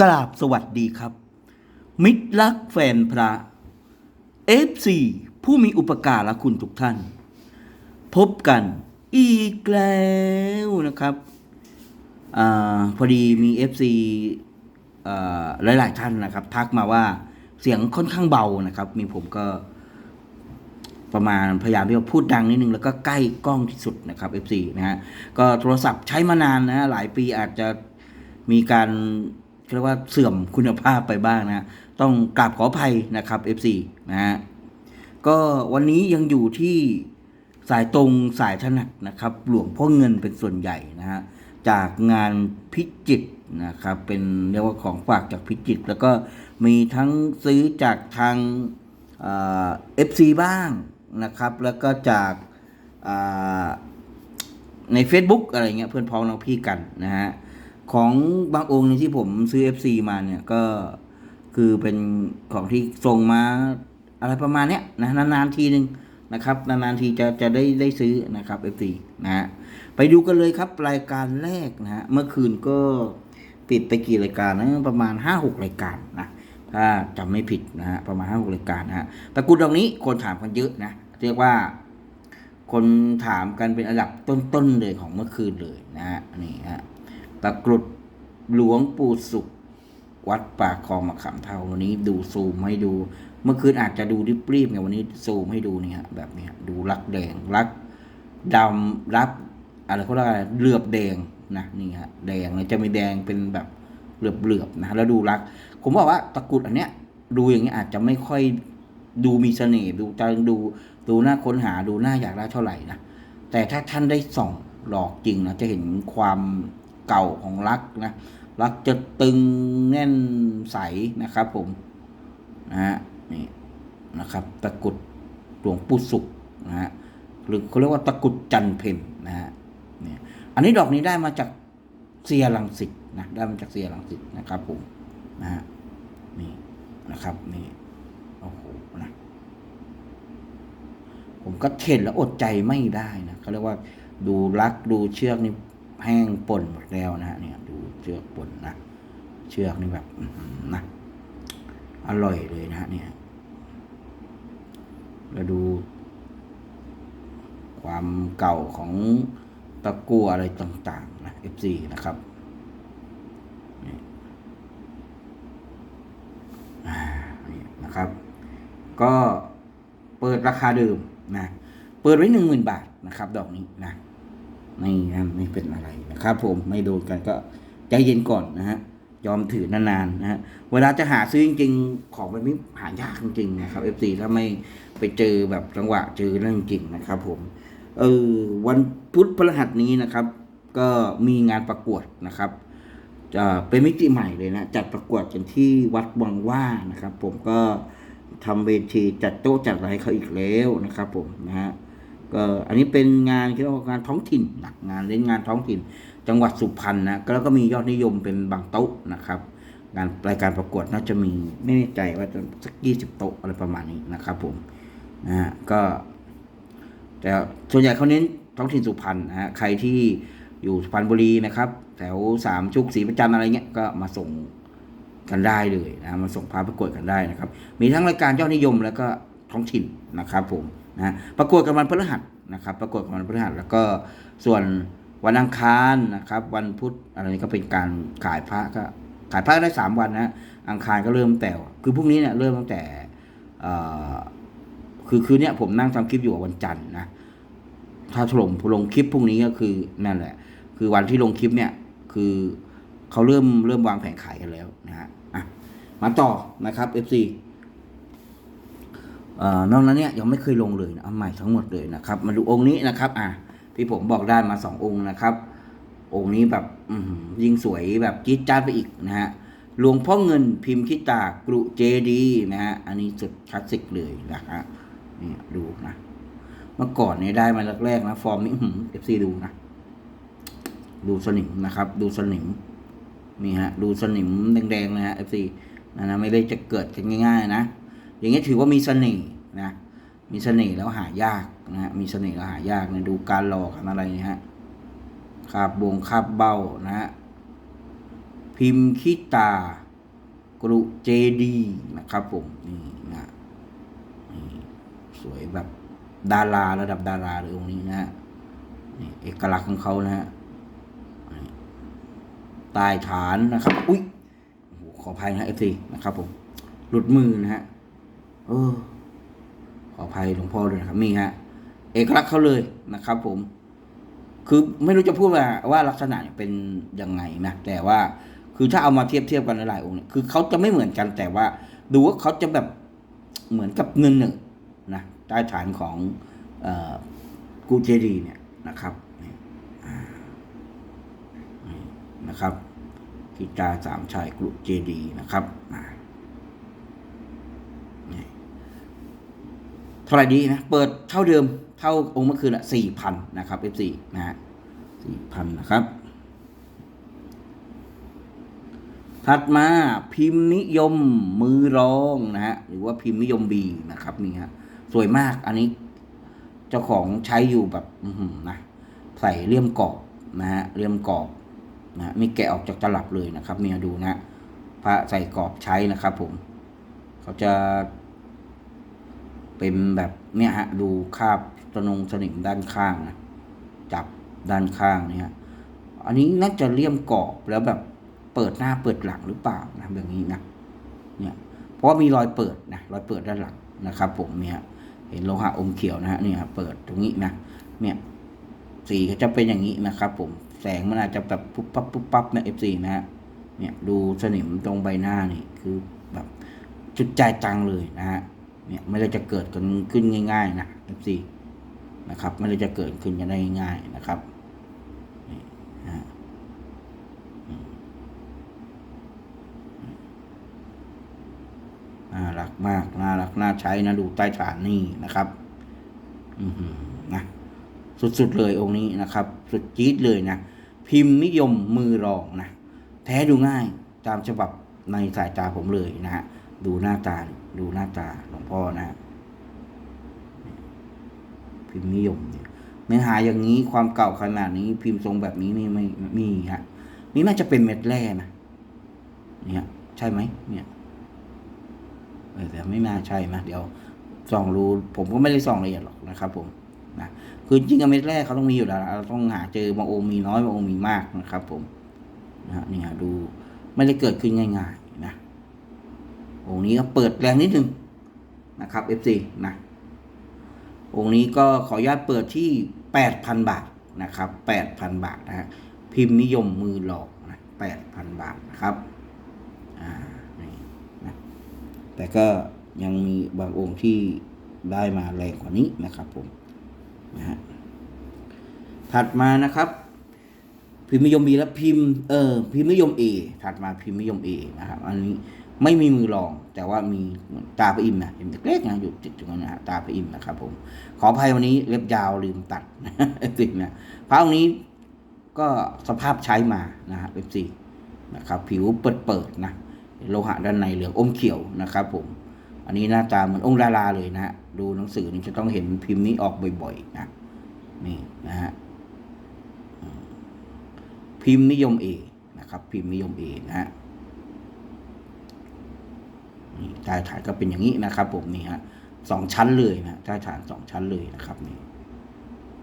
กราบสวัสดีครับ มิตรรักแฟนพระ F4 ผู้มีอุปการะคุณทุกท่าน พบกันอีกแล้วนะครับอพอดีมี FC อ่าหลายๆท่านนะครับ ทักมาว่าเสียงค่อนข้างเบานะครับ มีผมก็ประมาณพยายามที่จะพูดดังนิดนึง แล้วก็ใกล้กล้องที่สุดนะครับ F4 นะฮะก็โทรศัพท์ใช้มานานนะหลายปีอาจจะมีการ เรียกว่าเสื่อมคุณภาพไปบ้างนะ ต้องกราบขออภัยนะครับ F4 นะฮะก็วันนี้ยังอยู่ที่สายตรงสายถนัดนะครับ หลวงพ่อเงินเป็นส่วนใหญ่นะฮะจากงานพิจิตนะครับ เป็นเรียกว่าของฝากจากพิจิตแล้วก็มีทั้งซื้อจากทางเอฟซีบ้างนะครับ แล้วก็จากใน Facebook อะไรเงี้ยเพื่อนพ้องน้องพี่กันนะฮะ ของบางองค์นี่ที่ผมซื้อ FC มาเนี่ยก็คือเป็นของที่ส่งมาอะไรประมาณเนี้ยนะนานๆทีหนึ่งนะครับนานๆทีจะจะได้ได้ซื้อนะครับ FC นะฮะไปดูกันเลยครับรายการแรกนะฮะเมื่อคืนก็ปิดไปกี่รายการนะประมาณ 5-6 รายการนะถ้าจำไม่ผิดนะฮะประมาณห้าหกรายการนะฮะตะกุดดอกนี้คนถามกันเยอะนะเรียกว่าคนถามกันเป็นอันดับต้นๆเลยของเมื่อคืนเลยนะฮะนี่ฮะ ตะกรุดหลวงปู่สุข วัดป่าคลองมะขามเท่าวันนี้ดูซูมให้ดู เมื่อคืนอาจจะดูริบรีบไงวันนี้ซูมให้ดูเนี่ย แบบนี้ดูรักแดงรักดำรับอะไรเขาเรียกอะไรเหลือบแดงนะนี่ฮะแดงเนี่ยจะมีแดงเป็นแบบเหลือบๆนะแล้วดูรัก ผมบอกว่าตะกรุดอันเนี้ย ดูอย่างเงี้ยอาจจะไม่ค่อยดูมีเสน่ห์ดูจะดูดูน่าค้นหาดูน่าอยากได้เท่าไหร่นะแต่ถ้าท่านได้ส่องหลอกจริงนะจะเห็นความ เก่าของรักนะรักจะตึงแน่นใสนะครับผมนะฮะนี่นะครับ ตะกุดหลวงปู่สุขนะฮะหรือเขาเรียกว่าตะกุดจันเพนนะฮะนี่อันนี้ดอกนี้ได้มาจากเซียรังสิตนะได้มาจากเซียรังสิตนะครับผมนะฮะนี่นะครับนี่โอ้โหนะผมก็เห็นแล้วอดใจไม่ได้นะเขาเรียกว่าดูรักดูเชือกนี่ แห้งป่นหมดแล้วนะฮะเนี่ยดูเชือกป่นนะเชือกนี่แบบนะอร่อยเลยนะฮะเนี่ยแล้วดู ความเก่าของตะกัวอะไรต่างๆนะ FC นะครับนี่นะครับ ก็เปิดราคาเดิมนะ เปิดไว้หนึ่งหมื่นบาทนะครับ ดอกนี้นะ นี่นไม่เป็นอะไรนะครับ ผมไม่โดนกันก็ใจเย็นก่อนนะฮะยอมถือนานๆนะฮะเวลาจะหาซื้อจริงๆของแบบนี้หายากจริงๆนะครับ FC ถ้าไม่ไปเจอแบบจังหวะเจอเรื่องจริงนะครับ ผมเออวันพุธพฤหัสนี้นะครับ ก็มีงานประกวดนะครับจะเป็นมิติใหม่เลยนะจัดประกวดกันที่วัดวังว่านะครับ ผมก็ทำเวทีจัดโต๊ะจัดอะไรเขาอีกแล้วนะครับ ผมนะฮะ ก็อันนี้เป็นงานที่เรียกว่างานท้องถิ่นนะงานเล่นงานท้องถิ่น จังหวัดสุพรรณนะก็แล้วก็มียอดนิยมเป็นบางโต๊ะนะครับ งานรายการประกวดน่าจะมีไม่แน่ใจว่าจะสักยี่สิบโต๊ะอะไรประมาณนี้นะครับ ผมนะฮะก็แต่ส่วนใหญ่เขาเน้นท้องถิ่นสุพรรณนะฮะใครที่อยู่สุพรรณบุรีนะครับ แถวสามชุกศรีประจันอะไรเงี้ยก็มาส่งกันได้เลยนะมาส่งพาประกวดกันได้นะครับ มีทั้งรายการยอดนิยมแล้วก็ท้องถิ่นนะครับผม นะประกวดกันวันพฤหัสนะครับ ประกวดกันวันพฤหัสแล้วก็ส่วนวันอังคารนะครับ วันพุธอะไรนี้ก็เป็นการขายพระก็ขายพระได้สามวันนะอังคารก็เริ่มแต่คือพรุ่งนี้เนี่ยเริ่มตั้งแต่คือคืนเนี้ยผมนั่งทำคลิปอยู่วันจันทร์นะถ้าถล่มลงคลิปพรุ่งนี้ก็คือนั่นแหละ คือวันที่ลงคลิปเนี่ยคือเขาเริ่มเริ่มวางแผงขายกันแล้วนะฮะมาต่อนะครับ FC เอ่อ นอกนั้นเนี่ยยังไม่เคยลงเลยนะเอาใหม่ทั้งหมดเลยนะครับ มาดูองค์นี้นะครับอะที่ผมบอกได้มาสององค์นะครับ องค์นี้แบบอืยิ่งสวยแบบจี๊ดจ้าดไปอีกนะฮะหลวงพ่อเงินพิมพ์คิตากรุเจดีนะฮะอันนี้สุดคลาสสิกเลยนะฮะนี่ดูนะเมื่อก่อนเนี่ยได้มาแรกๆนะ ฟอร์มนี้เอฟซีดูนะ ดูสนิมนะครับ ดูสนิมนี่ฮะ ดูสนิมแดงๆนะฮะเอฟซีนะนะไม่ได้จะเกิดกันง่าย ๆ นะ อย่างเงี้ยถือว่ามีเสน่ห์นะมีเสน่ห์แล้วหายากนะฮะมีเสน่ห์แล้วหายากนะดูการหลอกอะไรนี่ยฮะคาบบงคาบเบ้านะฮะพิมพ์ขี้ตากรุเจดีนะครับผมนี่นะนี่สวยแบบดาราระดับดาราเลยองค์นี้นะฮะนี่เอกลักษณ์ของเขานะฮะนี่ใต้ฐานนะครับ อุ้ยขออภัยนะเอฟซีนะครับผม หลุดมือนะฮะ ออขออภัยหลวงพ่อด้วยนะครับนี่ฮะเอกลักษณ์เขาเลยนะครับ ผม คือไม่รู้จะพูดว่าว่าลักษณะเป็นยังไงนะแต่ว่าคือถ้าเอามาเทียบเทียบกันหลายองค์เนี่ยคือเขาจะไม่เหมือนกันแต่ว่า ดูว่าเขาจะแบบเหมือนกับเงินหนึ่งนะใต้ฐานของออกูเจดีเนี่ยนะครับนี่นะครับกิตาสามชายกรุเจดีนะครับอ่านี่เท่าไหร่ดีนะ เปิดเท่าเดิม เท่าองค์เมื่อคืนละสี่พันนะครับ F4 นะฮะสี่พันนะครับ ถัดมาพิมพ์นิยมมือรองนะฮะ หรือว่าพิมพ์นิยมบีนะครับนี่ฮะ สวยมากอันนี้ เจ้าของใช้อยู่แบบนะ ใส่เลี่ยมกรอบนะฮะ เลี่ยมกรอบนะฮะนี่แกะออกจากตลับเลยนะครับเนี่ยดูนะพระใส่กรอบใช้นะครับผม เขาจะ เป็นแบบเนี่ยฮะดูคาบตนงสนิมด้านข้างนะจับด้านข้างเนี่ยอันนี้น่าจะเลี่ยมกรอบแล้วแบบเปิดหน้าเปิดหลังหรือเปล่านะแบบนี้นะเนี่ยเพราะว่ามีรอยเปิดนะรอยเปิดด้านหลังนะครับผมเนี่ยเห็นโลหะอมเขียวนะฮะเนี่ยเปิดตรงนี้นะเนี่ยสีก็จะเป็นอย่างนี้นะครับผมแสงมันอาจจะแบบปุ๊บปั๊บปุ๊บปั๊บนะเอฟซีนะฮะเนี่ยดูสนิมตรงใบหน้านี่คือแบบจุดใจจังเลยนะฮะ เนี่ยไม่ได้จะเกิดกันขึ้นง่าย ๆ นะเอฟซีนะครับไม่ได้จะเกิดขึ้นกันได้ง่ายๆนะครับนี่นะฮะอืมน่ารักมาก น่ารัก น่าใช้นะดูใต้ฐานนี่นะครับ อือหือนะสุดๆเลยองค์นี้นะครับ สุดจี๊ดเลยนะ พิมพ์นิยมมือรองนะ แท้ดูง่ายตามฉบับในสายตาผมเลยนะฮะ ดูหน้าตา ดูหน้าตาหลวงพ่อนะฮะพิมพ์นิยมเนี่ยเนื้อหาอย่างนี้ความเก่าขนาดนี้ พิมพ์ทรงแบบนี้นี่ไม่มีฮะนี่น่าจะเป็นเม็ดแร่นะเนี่ยใช่ไหมเนี่ยเออแต่ไม่น่าใช่นะเดี๋ยวส่องรูผมก็ไม่ได้ส่องละเอียดหรอกนะครับผมนะคือจริงๆเม็ดแรกเขาต้องมีอยู่แล้วเราต้องหาเจอบางองค์มีน้อยบางองค์มีมากนะครับ ผมนะนี่ฮะดูไม่ได้เกิดขึ้นง่าย องค์นี้ก็เปิดแรงนิดนึงนะครับ FC นะองค์นี้ก็ขออนุญาตเปิดที่แปดพันบาทนะครับแปดพันบาทนะฮะพิมพ์นิยมมือหลอกนะแปดพันบาทนะครับอ่านี่นะแต่ก็ยังมีบางองค์ที่ได้มาแรงกว่านี้นะครับผมนะฮะถัดมานะครับ พิมพ์นิยม B และพิมพ์เออพิมพ์นิยม A ถัดมาพิมพ์นิยม A นะครับ อันนี้ ไม่มีมือรอง แต่ว่ามีตาพระอิมนะเห็นเล็กๆนะอยู่ติดตรงนั้นนะตาพระอิมนะครับผม ขออภัยวันนี้เล็บยาวลืมตัดนะติดนะพระองค์นี้ก็สภาพใช้มานะฮะเล็บสี่นะครับ ผิวเปิดๆนะโลหะด้านในเหลืองอมเขียวนะครับ ผม อันนี้หน้าตาเหมือนองค์ดาราเลยนะฮะดูหนังสือนี่จะต้องเห็นพิมพ์นี้ออกบ่อยๆนะนี่นะฮะพิมพ์นิยมเอนะครับ พิมพ์นิยมเอนะฮะ ใต้ฐานก็เป็นอย่างนี้นะครับ ผมนี่ฮะสองชั้นเลยนะใต้ฐานสองชั้นเลยนะครับนี่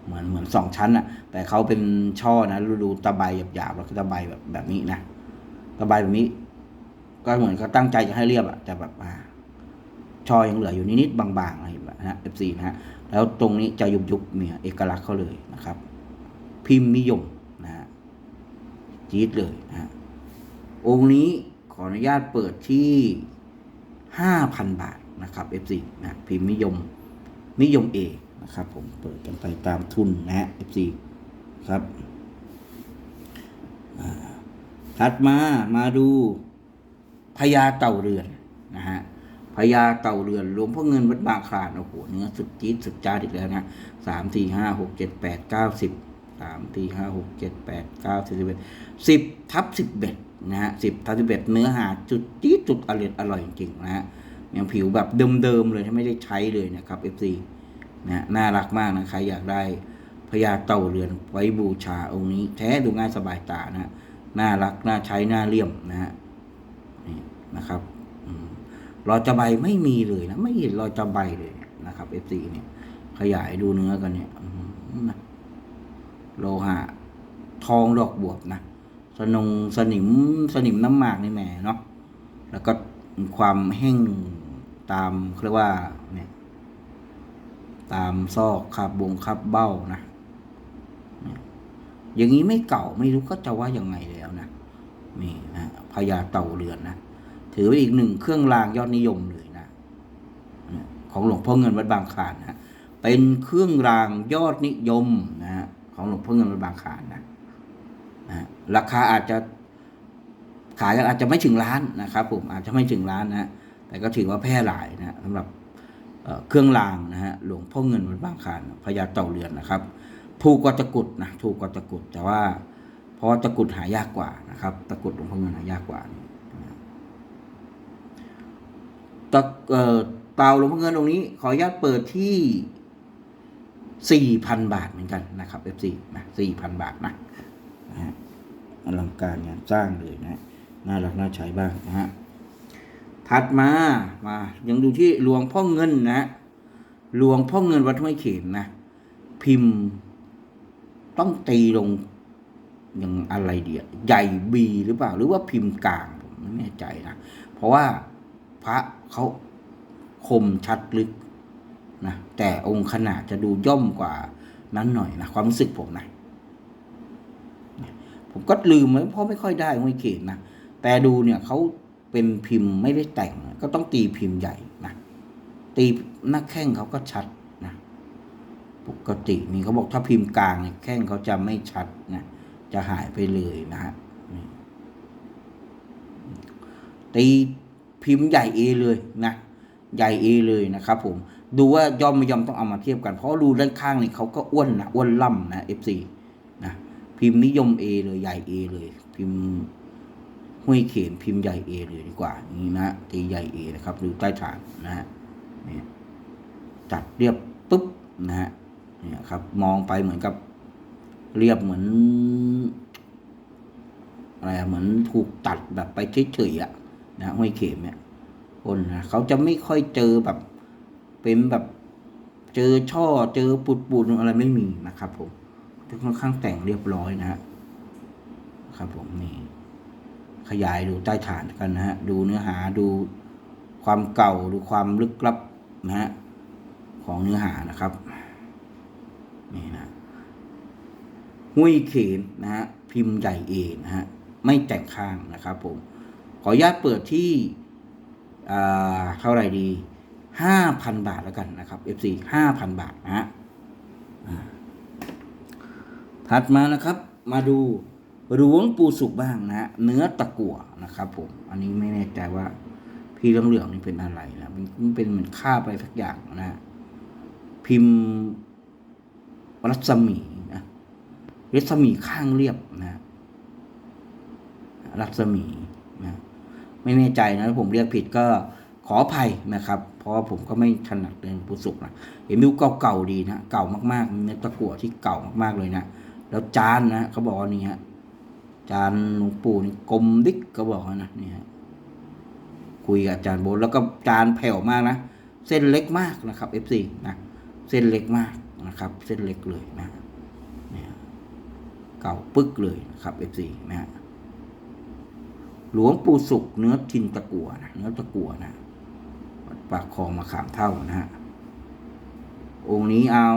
เหมือนเหมือนสองชั้นอะแต่เขาเป็นช่อนะดูตะไบหยาบๆแล้วก็ตะไบแบบแบบนี้นะตะไบแบบนี้ ก็เหมือนเขาตั้งใจจะให้เรียบอะแต่แบบอ่าชอยังเหลืออยู่นิดๆบางๆอะไรแบบนะ F4 นะฮะแล้วตรงนี้จะยุบยุบเนี่ยเอกลักษณ์เขาเลยนะครับ พิมพ์นิยมนะฮะจี๊ดเลยนะฮะองค์นี้ขออนุญาตเปิดที่ ห้าพันบาทนะครับ F4 นะพิมพ์นิยมนิยม A นะครับผมเปิดกันไปตามทุนนะฮะ F4 ครับถัดมามาดูพญาเต่าเรือนนะฮะพญาเต่าเรือนหลวงพ่อเงินวัดบางคลานโอ้โหเนื้อสุดจี๊ดสุดจ้าอีกแล้วนะสามสี่ห้าหกเจ็ดแปดเก้าสิบสามสี่ห้าหกเจ็ดแปดเก้าสิบสิบเอ็ดสิบทับสิบเอ็ด นะฮะสิบทับสิบเอ็ดเนื้อหาจุดจี๊ดจุดอร่อยอร่อยจริงๆนะฮะยังผิวแบบเดิมๆเลยที่ไม่ได้ใช้เลยนะครับ FC นะน่ารักมากนะใครอยากได้พญาเต่าเรือนไว้บูชาองค์นี้ แท้ดูง่ายสบายตานะฮะน่ารักน่าใช้น่าเลี่ยมนะฮะนี่นะครับรอยจะใบไม่มีเลยนะ ไม่เห็นรอยจะใบเลยนะครับ F4 เนี่ย ขยายดูเนื้อกันเนี่ยโลหะ ทองดอกบวบนะ สนงสนิมสนิมน้ำหมากนี่แหมเนาะแล้วก็ความแห้งตามเขาเรียกว่าเนี่ยตามซอกคาบบงคาบเบ้านะ อย่างนี้ไม่เก่าไม่รู้ก็จะว่ายังไงแล้วนะนี่นะพญาเต่าเรือนนะถือเป็นอีกหนึ่งเครื่องรางยอดนิยมเลยนะของหลวงพ่อเงินวัดบางขานนะเป็นเครื่องรางยอดนิยมนะฮะของหลวงพ่อเงินวัดบางขานนะ ราคาอาจจะขายอาจจะไม่ถึงล้านนะครับผมอาจจะไม่ถึงล้านนะแต่ก็ถือว่าแพร่หลายนะสำหรับเเครื่องรางนะฮะหลวงพ่อเงินวัดบางคานพญาเต่าเรือนนะครับ ถูกกว่าตะกุดนะถูกกว่าตะกุด แต่ว่าเพราะว่าตะกุดหายากกว่านะครับ ตะกุดหลวงพ่อเงินหายากกว่านะตะเอ่อเตาหลวงพ่อเงินตรงนี้ ขออนุญาตเปิดที่สี่พันบาทเหมือนกันนะครับ F4 นะสี่พันบาทนะนะ อลังการงานสร้างเลยนะน่ารักน่าใช้บ้างนะฮะถัดมามายังดูที่หลวงพ่อเงินนะหลวงพ่อเงินวัดห้วยเขมนะ พิมพ์ต้องตีลงอย่างอะไรเดียใหญ่บีหรือเปล่า หรือว่าพิมพ์กลางผมไม่แน่ใจนะ เพราะว่าพระเขาคมชัดลึกนะแต่องค์ขนาดจะดูย่อมกว่านั้นหน่อยนะ ความรู้สึกผมนะ ผมก็ลืมไว้เพราะไม่ค่อยได้ห้วยเขมนะแต่ดูเนี่ยเขาเป็นพิมพ์ไม่ได้แต่ง ก็ต้องตีพิมพ์ใหญ่นะตีหน้าแข้งเขาก็ชัดนะปกตินี่เขาบอกถ้าพิมพ์กลางเนี่ยแข้งเขาจะไม่ชัดนะจะหายไปเลยนะฮะตีพิมพ์ใหญ่เอเลยนะใหญ่เอเลยนะครับผมดูว่ายอมไม่ยอมต้องเอามาเทียบกัน เพราะดูด้านข้างนี่เขาก็อ้วนนะอ้วนล่ำนะ FC นะ พิมพ์นิยม A เลยใหญ่ A เลย พิมพ์ห้วยเข็มพิมพ์ใหญ่ A เลยดีกว่าอย่างนี้นะตีใหญ่ A นะครับดูใต้ฐานนะฮะนี่จัดเรียบปุ๊บนะฮะเนี่ยครับมองไปเหมือนกับเรียบเหมือนอะไรเหมือนถูกตัดแบบไปเฉยๆอะนะห้วยเข็มเนี่ยคนนะเขาจะไม่ค่อยเจอแบบเป็นแบบเจอช่อเจอปุดปุดๆอะไรไม่มีนะครับผม ค่อนข้างแต่งเรียบร้อยนะฮะครับผมนี่ขยายดูใต้ฐานกันนะฮะดูเนื้อหาดูความเก่าดูความลึกลับนะฮะของเนื้อหานะครับนี่นะหุ้ยเขนนะฮะพิมพ์ใหญ่เอนะฮะไม่แต่งข้างนะครับผมขออนุญาตเปิดที่อ่าเท่าไหร่ดีห้าพันบาทแล้วกันนะครับ FC ห้าพันบาทนะฮะ ถัดมานะครับ มาดูหลวงปู่สุขบ้างนะเนื้อตะกั่วนะครับผมอันนี้ไม่แน่ใจว่าพี่เหลืองๆนี่เป็นอะไรนะมันเป็นเหมือนคราไรสักอย่างนะพิมพ์รัศมีนะรัศมีข้างเรียบนะรัศมีนะไม่แน่ใจนะถ้าผมเรียกผิดก็ขออภัยนะครับ เพราะผมก็ไม่ถนัดเรื่องปูสุขนะเห็นมิวเก่าๆดีนะเก่ามากๆเนื้อตะกั่วที่เก่ามากๆเลยนะ แล้วจานนะเขาบอกว่านี่ฮะจานหลวงปู่นี่กลมดิกเขาบอกนะนี่ฮะคุยกับอาจารย์โบทแล้วก็จานแผ่วมากนะเส้นเล็กมากนะครับ F4 นะเส้นเล็กมากนะครับ เส้นเล็กเลยนะเนี่ยเก่าปึ๊กเลยนะครับ F4 นะฮะหลวงปู่สุกเนื้อทินตะกัวนะเนื้อตะกัวนะปากคลองมาขามเท่านะฮะองค์นี้เอา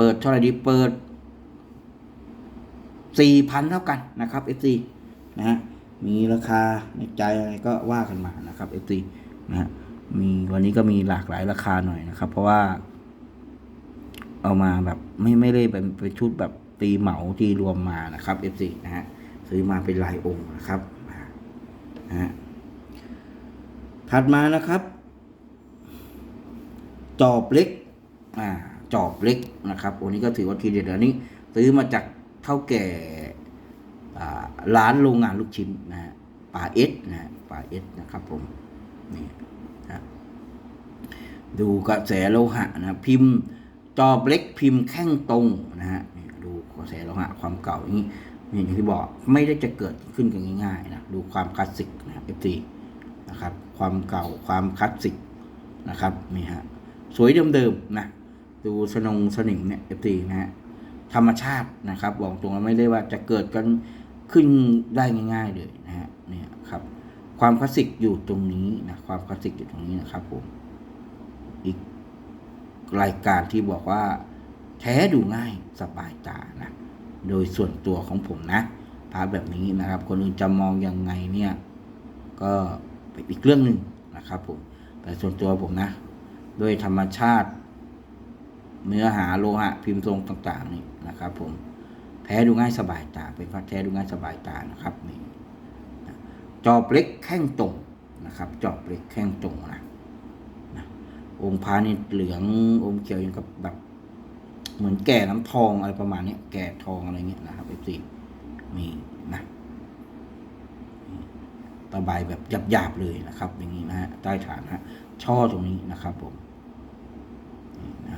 เปิดเท่าไหร่ดีเปิดสี่พันเท่ากันนะครับ FC นะฮะมีราคาในใจอะไรก็ว่ากันมานะครับ FC นะฮะมีวันนี้ก็มีหลากหลายราคาหน่อยนะครับ เพราะว่า เอามาแบบไม่ไม่ได้เป็นเป็นชุดแบบตีเหมาที่รวมมานะครับ FC นะฮะซื้อมาเป็นลายองค์นะครับนะฮะถัดมานะครับ จอบเล็กอ่า จอบเล็กนะครับอันนี้ก็ถือว่าทีเด็ดอันนี้ ซื้อมาจากเท่าแก่ร้านโรงงานลูกชิ้นนะฮะป่าเอสนะฮะป่าเอสนะครับผมนี่นะดูกระแสโลหะนะพิมพ์จอบเล็กพิมพ์แข้งตรงนะฮะนี่ดูกระแสโลหะความเก่าอย่างนี้อย่างที่บอกไม่ได้จะเกิดขึ้นกันง่ายๆนะดูความคลาสสิกนะครับ FT นะครับความเก่าความคลาสสิกนะครับนี่ฮะสวยเดิมๆนะ ดูสนงสนิมเนี่ย FT นะฮะธรรมชาตินะครับบอกตรงว่าไม่ได้ว่าจะเกิดกันขึ้นได้ง่าย ๆ เลยนะฮะเนี่ยครับ ความคลาสสิกอยู่ตรงนี้นะความคลาสสิกอยู่ตรงนี้นะครับผมอีกรายการที่บอกว่า แท้ดูง่ายสบายตานะโดยส่วนตัวของผมนะพาร์ทแบบนี้นะครับ คนอื่นจะมองยังไงเนี่ย ก็เป็นอีกเรื่องหนึ่งนะครับผมแต่ส่วนตัวผมนะ โดยธรรมชาติ เนื้อหาโลหะพิมพ์ทรงต่าง ๆ นี่นะครับ ผมแท้ดูง่ายสบายตา เป็นพระแท้ดูง่ายสบายตานะครับนี่จอบเล็กแข้งตรงนะครับ จอบเล็กแข้งตรงนะนะองค์พระนี่เหลืองอมเขียวอย่างกับแบบ เหมือนแก่น้ำทองอะไรประมาณนี้แก่ทองอะไรเงี้ยนะครับเอฟซีนี่นะตะไบแบบหยาบๆเลยนะครับ อย่างนี้นะฮะใต้ฐานฮะช่อตรงนี้นะครับผมนี่นะ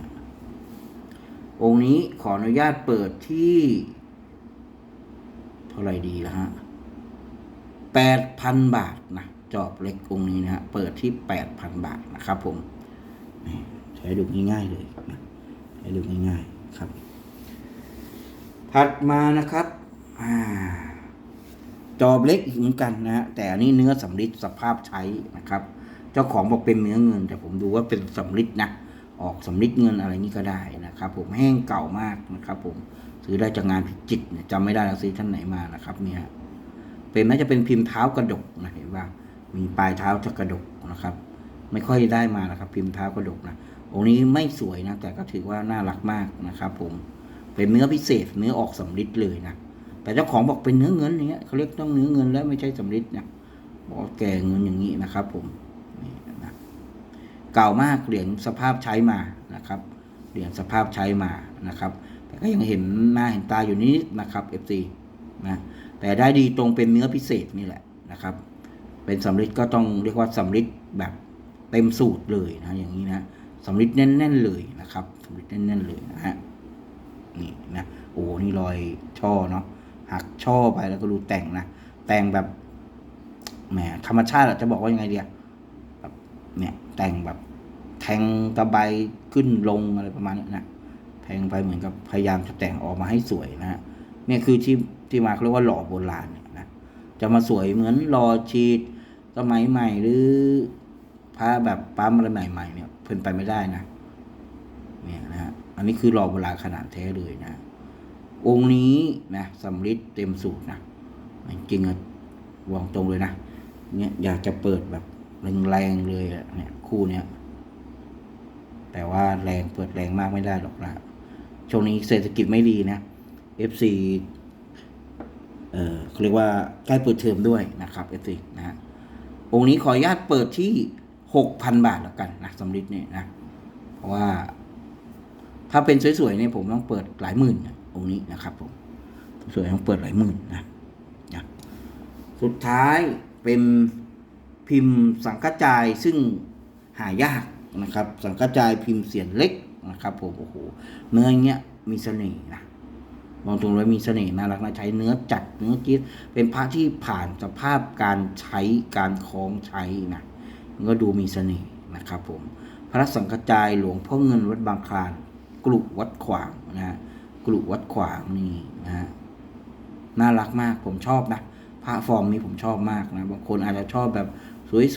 องค์นี้ขออนุญาตเปิดที่ เท่าไรดีละฮะแปดพันบาทนะจอบเล็กองค์นี้นะฮะเปิดที่แปดพันบาทนะครับผมใช้ดูง่ายๆเลยนะให้ดูง่ายๆครับ ถัดมานะครับอาจอบเล็กอีกเหมือนกันนะฮะแต่อันนี้เนื้อสำริดสภาพใช้นะครับ เจ้าของบอกเป็นเนื้อเงิน แต่ผมดูว่าเป็นสำริดนะออกสำริดเงินอะไรนี้ก็ได้ นะครับผมแห้งเก่ามากนะครับ ผมซื้อได้จากงานพิจิตรจำไม่ได้แล้วซื้อท่านไหนมานะครับ เนี่ยเป็นน่าจะเป็นพิมพ์เท้ากระดกนะเห็นว่า มีปลายเท้าจะกระดกนะครับ ไม่ค่อยได้มานะครับ พิมพ์เท้ากระดกนะองค์นี้ไม่สวยนะ แต่ก็ถือว่าน่ารักมากนะครับ ผมเป็นเนื้อพิเศษเนื้อออกสำริดเลยนะแต่เจ้าของบอกเป็นเนื้อเงินอย่างเงี้ยเขาเรียกต้องเนื้อเงินแล้วไม่ใช่สำริดนะบอกว่าแก่เงินอย่างนี้นะครับ ผมนี่นะเก่ามากเหรียญสภาพใช้มานะครับ เหรียญสภาพใช้มานะครับ แต่ก็ยังเห็นหน้าเห็นตาอยู่นิดนะครับ FC นะแต่ได้ดีตรงเป็นเนื้อพิเศษนี่แหละนะครับ เป็นสำริดก็ต้องเรียกว่าสำริดแบบเต็มสูตรเลยนะอย่างนี้นะสำริดแน่น ๆ เลยนะครับสำริดแน่น ๆ เลยนะฮะนี่นะโอ้นี่รอยช่อเนาะหักช่อไปแล้วก็ดูแต่งนะแต่งแบบแหมธรรมชาติอะจะบอกว่ายังไงเดียแบบเนี่ยแต่งแบบ งตะไบขึ้นลงอะไรประมาณนี้นะแทงไปเหมือนกับพยายามจะแต่งออกมาให้สวยนะฮะเนี่ยคือที่ที่มาเขาเรียกว่าหล่อโบราณนะจะมาสวยเหมือนหล่อชีดสมัยใหม่หรือพระแบบปั๊มอะไรใหม่ ๆ เนี่ยเพิ่นไปไม่ได้นะเนี่ยนะฮะอันนี้คือหล่อโบราณขนาดแท้เลยนะ องค์นี้นะสำริดเต็มสูตรนะจริงอะวางตรงเลยนะเนี่ยอยากจะเปิดแบบแรงๆเลยเนี่ยคู่เนี้ย แต่ว่าแรงเปิดแรงมากไม่ได้หรอกนะช่วงนี้เศรษฐกิจไม่ดีนะ FC เออเขาเรียกว่าใกล้เปิดเทอมด้วยนะครับ FC นะฮะองค์นี้ขออนุญาตเปิดที่หกพันบาทแล้วกันนะสำริดเนี่ยนะเพราะว่า ถ้าเป็นสวยๆเนี่ยผมต้องเปิดหลายหมื่นนะองค์นี้นะครับผมสวยต้องเปิดหลายหมื่นนะนะสุดท้ายเป็นพิมพ์สังกจายซึ่งหายาก นะครับ สังกจายพิมพ์เสียนเล็กนะครับผมโอ้โหเนื้อเงี้ยมีเสน่ห์นะมองตรงเลยมีเสน่ห์น่ารักน่าใช้เนื้อจัดเนื้อจี๊ดเป็นพระที่ผ่านสภาพการใช้การคล้องใช้นะนก็ดูมีเสน่ห์นะครับผมพระสังฆจายหลวงพ่อเงินวัดบางคลานกลุวัดขวางนะฮะกลุวัดขวางนี่นะฮะน่ารักมากผมชอบนะพระฟอร์มนี้ผมชอบมากนะบางคนอาจจะชอบแบบ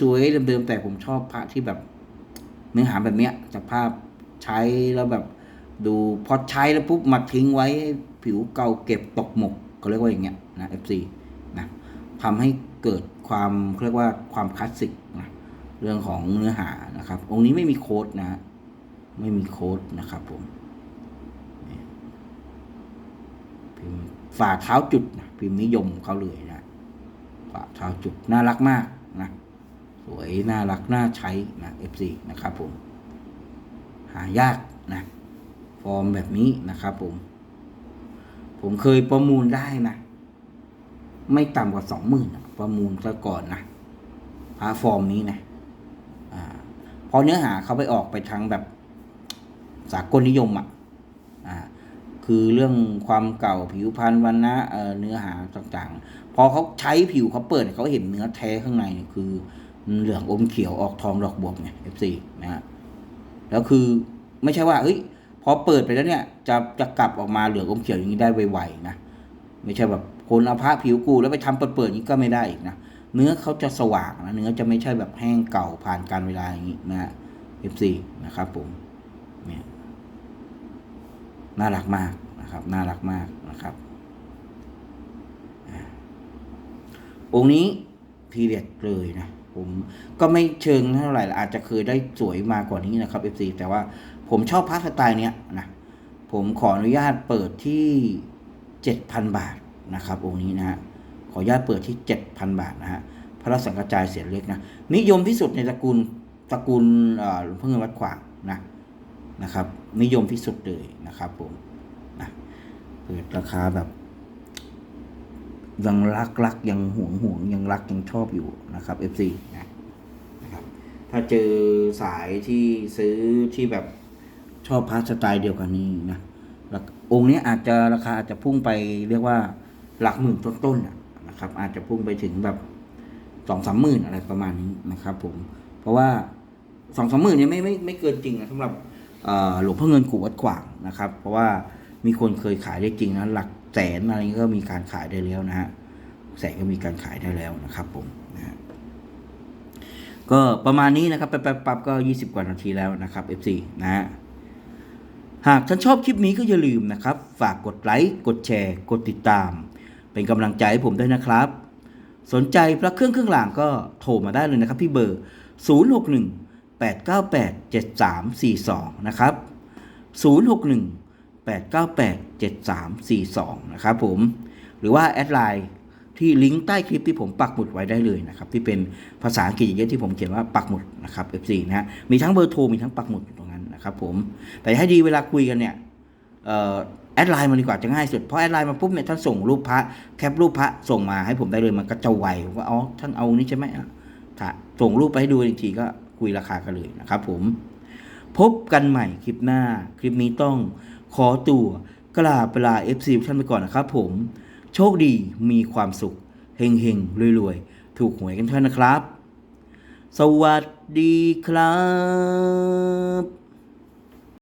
สวยๆเดิมๆแต่ผมชอบพระที่แบบ เนื้อหาแบบเนี้ยสภาพใช้แล้วแบบดูพอใช้แล้วปุ๊บมาทิ้งไว้ผิวเก่าเก็บตกหมกเขาเรียกว่าอย่างเงี้ยนะ FC นะทำให้เกิดความเขาเรียกว่าความคลาสสิกนะเรื่องของเนื้อหานะครับ องค์นี้ไม่มีโค้ดนะไม่มีโค้ดนะครับผมพิมพ์ฝ่าเท้าจุดนะพิมพ์นิยมเขาเลยนะฝ่าเท้าจุดน่ารักมากนะ สวยน่ารักน่าใช้นะ FC นะครับผม หายากนะ ฟอร์มแบบนี้นะครับผม ผมเคยประมูลได้นะ ไม่ต่ำกว่าสองหมื่นประมูลซะก่อนนะพาฟอร์มนี้นะอ่าพอเนื้อหาเขาไปออกไปทางแบบสากลนิยมอะอ่าคือเรื่องความเก่าผิวพรรณวันนะเอ่อเนื้อหาต่างๆ พอเขาใช้ผิวเขาเปิดเขาเห็นเนื้อแท้ข้างในเนี่ยคือ เหลืองอมเขียวออกทองดอกบวบไง FC นะฮะแล้วคือไม่ใช่ว่าเฮ้ยพอเปิดไปแล้วเนี่ย จะจะกลับออกมาเหลืองอมเขียวอย่างนี้ได้ไวๆนะไม่ใช่แบบคนเอาพระผิวกูแล้วไปทำเปิดๆอย่างนี้ก็ไม่ได้อีกนะเนื้อเขาจะสว่างนะเนื้อจะไม่ใช่แบบแห้งเก่าผ่านการเวลาอย่างนี้นะ FC นะครับผมเนี่ยน่ารักมากนะครับ น่ารักมากนะครับอ่าองค์นี้ทีเด็ดเลยนะ ผมก็ไม่เชิงเท่าไหร่ละอาจจะเคยได้สวยมากกว่านี้นะครับ FC แต่ว่าผมชอบพระสไตล์เนี้ยนะผมขออนุญาตเปิดที่เจ็ดพันบาทนะครับองค์นี้นะฮะขออนุญาตเปิดที่เจ็ดพันบาทนะฮะพระสังกระจายเสียเล็กนะนิยมที่สุดในตระกูลตระกูลหลวงพ่อเงินวัดขวางนะนะครับ นิยมที่สุดเลยนะครับผมนะเปิดราคาแบบ ยังรักรักยังห่วงห่วงยังรักยังชอบอยู่นะครับ FC นะนะครับ ถ้าเจอสายที่ซื้อที่แบบชอบพาร์สไตล์เดียวกันนี้นะองค์นี้อาจจะราคาอาจจะพุ่งไปเรียกว่าหลักหมื่นต้นๆนะนะครับ อาจจะพุ่งไปถึงแบบสองสามหมื่นอะไรประมาณนี้นะครับผมเพราะว่าสองสามหมื่นเนี่ยไม่ไม่ไม่เกินจริงนะสำหรับหลวงพ่อเงินกูวัดขวางนะครับ เพราะว่ามีคนเคยขายได้จริงนะหลัก แสนอะไรนี้ก็มีการขายได้แล้วนะฮะแสนก็มีการขายได้แล้วนะครับผมนะฮะก็ประมาณนี้นะครับแป๊บๆปั๊บก็ 20 กว่านาทีแล้วนะครับ FC นะฮะหากท่านชอบคลิปนี้ก็อย่าลืมนะครับ ฝากกดไลค์กดแชร์ กดติดตาม เป็นกำลังใจให้ผมด้วยนะครับ สนใจพระเครื่องเครื่องรางก็โทรมาได้เลยนะครับที่เบอร์ 061 898 7342 นะครับ 061 898 7342 นะครับผม หรือว่าแอดไลน์ที่ลิงก์ใต้คลิปที่ผมปักหมุดไว้ได้เลยนะครับ ที่เป็นภาษาอังกฤษเยอะที่ผมเขียนว่าปักหมุดนะครับ F4 นะฮะมีทั้งเบอร์โทรมีทั้งปักหมุดอยู่ตรงนั้นนะครับผม แต่ให้ดีเวลาคุยกันเนี่ยแอดไลน์มาดีกว่าจะง่ายสุด เพราะแอดไลน์มาปุ๊บเนี่ยท่านส่งรูปพระแคปรูปพระส่งมาให้ผมได้เลยมันก็จะไวว่าอ๋อท่านเอานี่ใช่ไหมอะถ้าส่งรูปไปให้ดูอีกทีก็คุยราคากันเลยนะครับผม พบกันใหม่คลิปหน้าคลิปนี้ต้อง ขอตัวกลาบลา FC ทุกท่านไปก่อนนะครับผม โชคดีมีความสุข เฮงเฮงรวยๆ ถูกหวยกันท่านนะครับ สวัสดีครับ